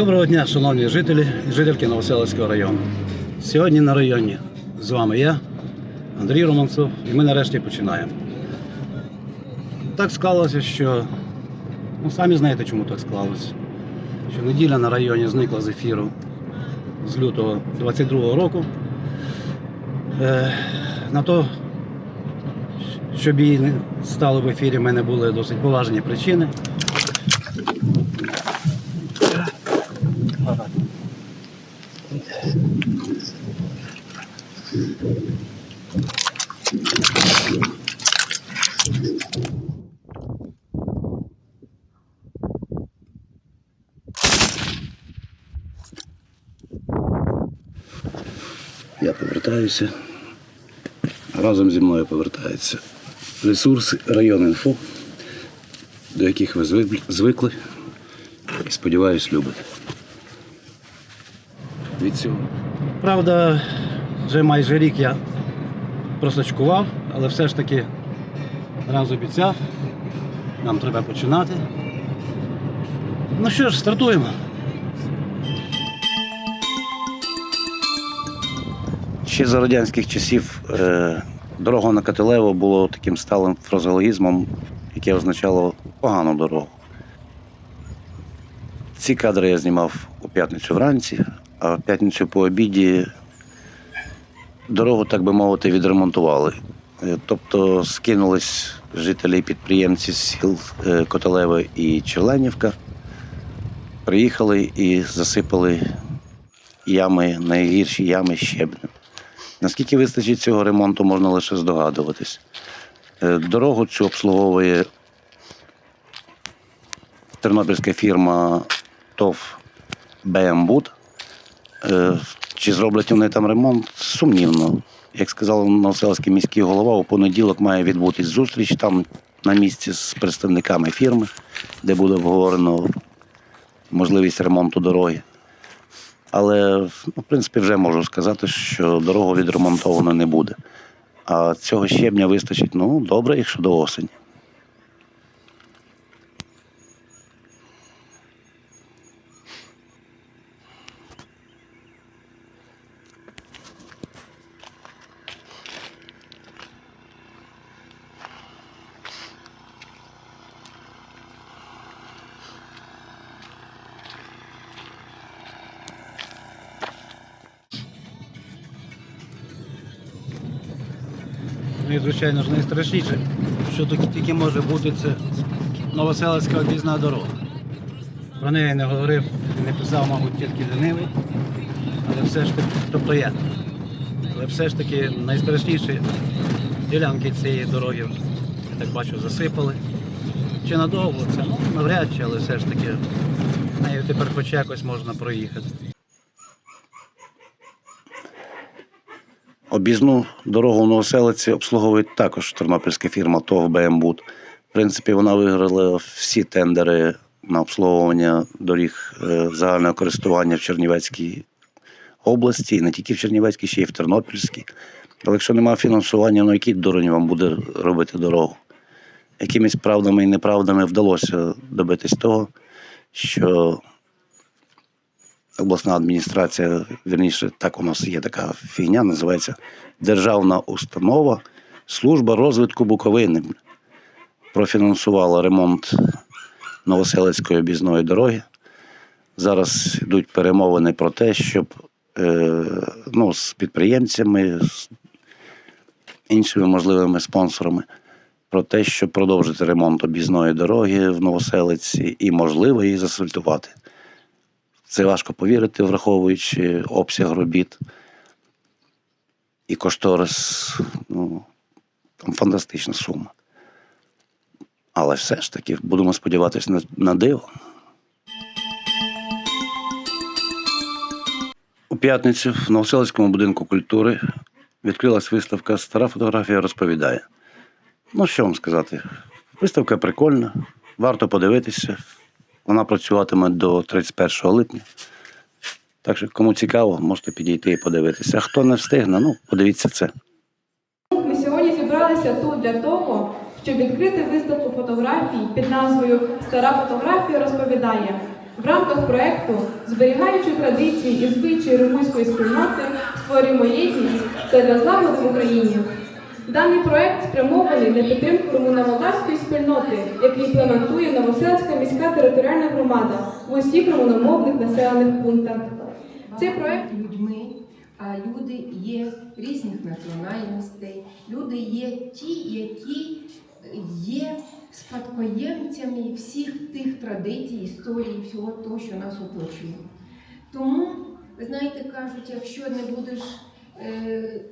Доброго дня, шановні жителі і жительки Новоселицького району. Сьогодні на районі з вами я, Андрій Романцов, і ми нарешті починаємо. Так склалося, що ну, самі знаєте, чому так склалося. Що неділя на районі зникла з ефіру з лютого 22-го року. Е, на то, щоб її не стало в ефірі, в мене були досить поважні причини. Я повертаюся. Разом зі мною повертаються ресурси район інфо, до яких ви звикли- і сподіваюсь, любите. Від цього. Правда, вже майже рік я просочкував, але все ж таки раз обіцяв, нам треба починати. Ну що ж, стартуємо. Ще за радянських часів е, дорога на Катилево було таким сталим фразеологізмом, яке означало погану дорогу. Ці кадри я знімав у п'ятницю вранці, а в п'ятницю по обіді дорогу, так би мовити, відремонтували. Е, Тобто скинулись жителі і підприємці з сіл е, Котелеве і Черленівка, приїхали і засипали ями, найгірші ями щебнем. Наскільки вистачить цього ремонту, можна лише здогадуватись. Е, Дорогу цю обслуговує тернопільська фірма ТОВ БМБУД. Е, Чи зроблять вони там ремонт? Сумнівно. Як сказав Новоселський міський голова, у понеділок має відбутись зустріч там на місці з представниками фірми, де буде обговорено можливість ремонту дороги. Але, ну, в принципі, вже можу сказати, що дорогу відремонтовано не буде. А цього щебня вистачить, ну, добре, якщо до осені. Ну і, звичайно ж, найстрашніше, що тільки, може бути, це Новоселицька об'їзна дорога. Про неї не говорив, не писав, мабуть, тільки лінивий, але все ж таки, тобто я. Але все ж таки найстрашніші ділянки цієї дороги, я так бачу, засипали. Чи надовго це? Ну, навряд чи, але все ж таки нею тепер хоч якось можна проїхати. Об'їзну дорогу в Новоселиці обслуговує також тернопільська фірма ТОВ БМБУД. В принципі, вона виграла всі тендери на обслуговування доріг е, загального користування в Чернівецькій області, і не тільки в Чернівецькій, ще й в Тернопільській. Але якщо немає фінансування, ну який дурень вам буде робити дорогу? Якимись правдами і неправдами вдалося добитись того, що обласна адміністрація, вірніше, так у нас є така фігня, називається Державна установа Служба розвитку Буковини. Профінансувала ремонт Новоселицької об'їзної дороги. Зараз йдуть перемовини про те, щоб е, ну, з підприємцями, з іншими можливими спонсорами, про те, щоб продовжити ремонт об'їзної дороги в Новоселиці і, можливо, її засфальтувати. Це важко повірити, враховуючи обсяг робіт і кошторис. Ну, там фантастична сума. Але все ж таки будемо сподіватися на, на диво. У п'ятницю в Новоселицькому будинку культури відкрилась виставка Стара фотографія розповідає. Ну, що вам сказати? Виставка прикольна, варто подивитися. Вона працюватиме до 31 липня. Так що, кому цікаво, можете підійти і подивитися. А хто не встигне, ну, подивіться це. Ми сьогодні зібралися тут для того, щоб відкрити виставку фотографій під назвою Стара фотографія розповідає. В рамках проекту, зберігаючи традиції і звичаї румунської спільноти, створюємо єдність задля злагоди в Україні. Даний проект спрямований на підтримку румуно-молдавської спільноти, який імплементує Новоселська міська територіальна громада в усіх румуномовних населених пунктах. Цей проект людьми, а люди є різних національностей, люди є ті, які є спадкоємцями всіх тих традицій, історії, всього того, що нас оточує. Тому, ви знаєте, кажуть, якщо не будеш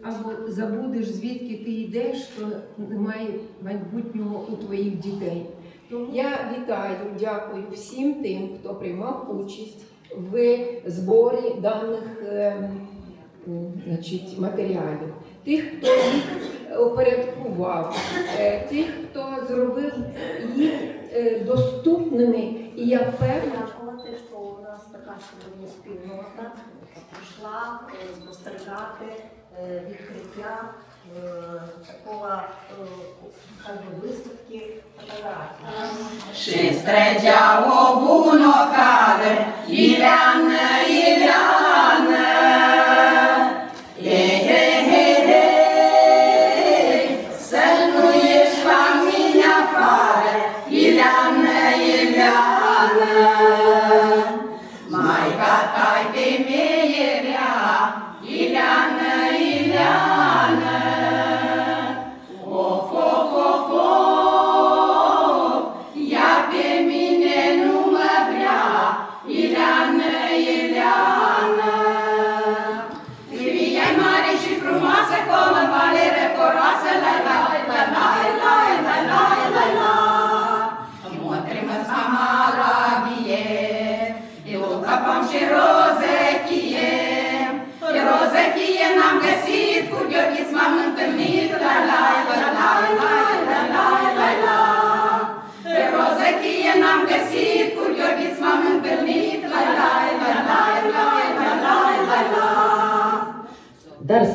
або забудеш, звідки ти йдеш, то немає майбутнього у твоїх дітей. Тому я вітаю, дякую всім тим, хто приймав участь в зборі даних е, значить, матеріалів, тих, хто їх опорядкував, е, тих, хто зробив їх е, доступними. І я впевнена, Дякувати, що у нас така сьогодні спільнота Тобто прийшла е, спостерігати е, відкриття е, такого виставки фотографій. Шестре дяво буно кавер,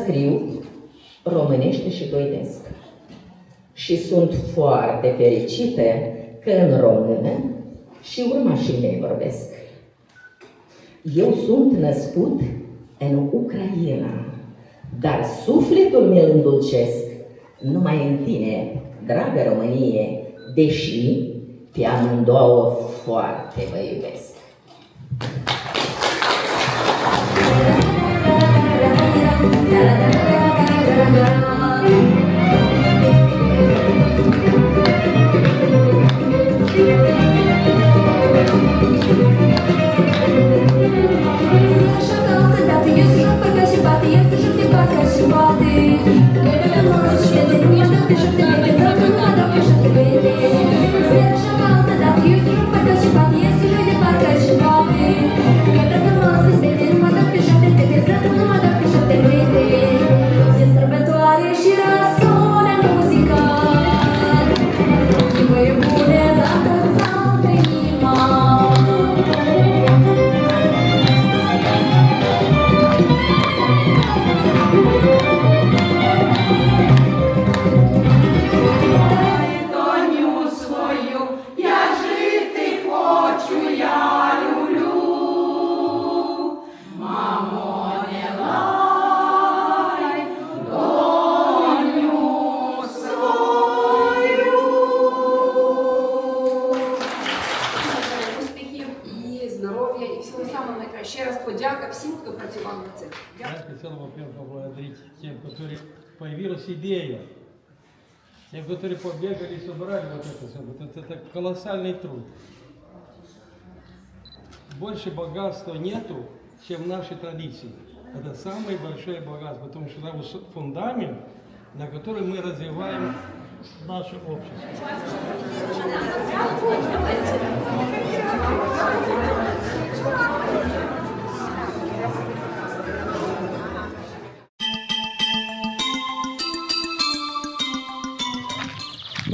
scriu românește și doinesc. Și sunt foarte fericită că în română și urmașii mei vorbesc. Eu sunt născut în Ucraina, dar sufletul meu îndulcesc numai în tine, dragă Românie, deși pe amândouă foarte vă iubesc. 다다다다다다 найкращого. Ще раз подяка всім, хто працював над цим. Я хотел, во-первых, поблагодарить тем, которые появилась идея, тем, которые побегали и собрали вот это все. Вот это, это колоссальный труд. Больше богатства нету, чем в нашей традиции. Это самое большое богатство, потому что это фундамент, на который мы развиваем наше общество.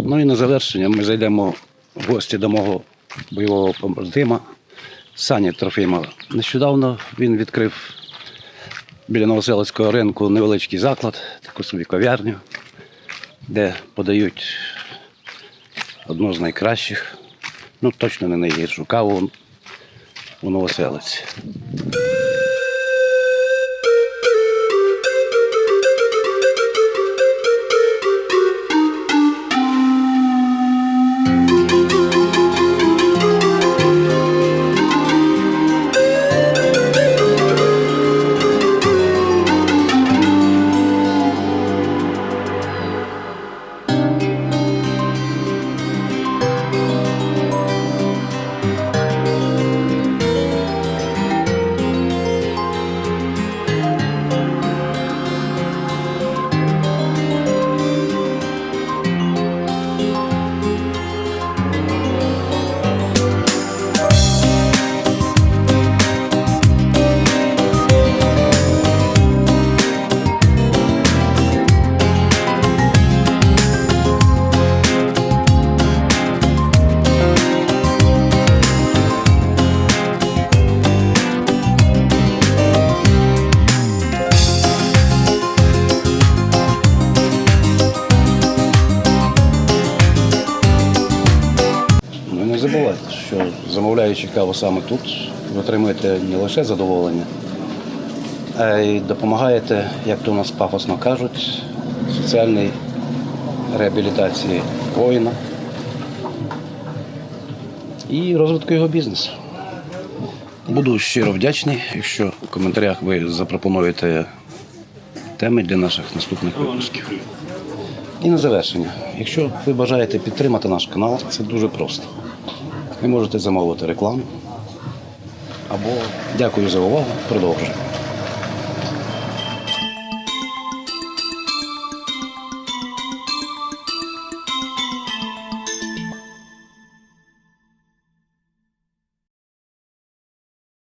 Ну і на завершення ми зайдемо в гості до мого бойового побратима Сані Трофима. Нещодавно він відкрив біля Новоселицького ринку невеличкий заклад, таку собі кав'ярню, де подають одну з найкращих, ну точно не найгіршу каву у Новоселиці. Каву саме тут, ви отримуєте не лише задоволення, а й допомагаєте, як то у нас пафосно кажуть, соціальній реабілітації воїна і розвитку його бізнесу. Буду щиро вдячний, якщо в коментарях ви запропонуєте теми для наших наступних випусків. І на завершення, якщо ви бажаєте підтримати наш канал, це дуже просто. Ви можете замовити рекламу. Або дякую за увагу. Продовжуємо.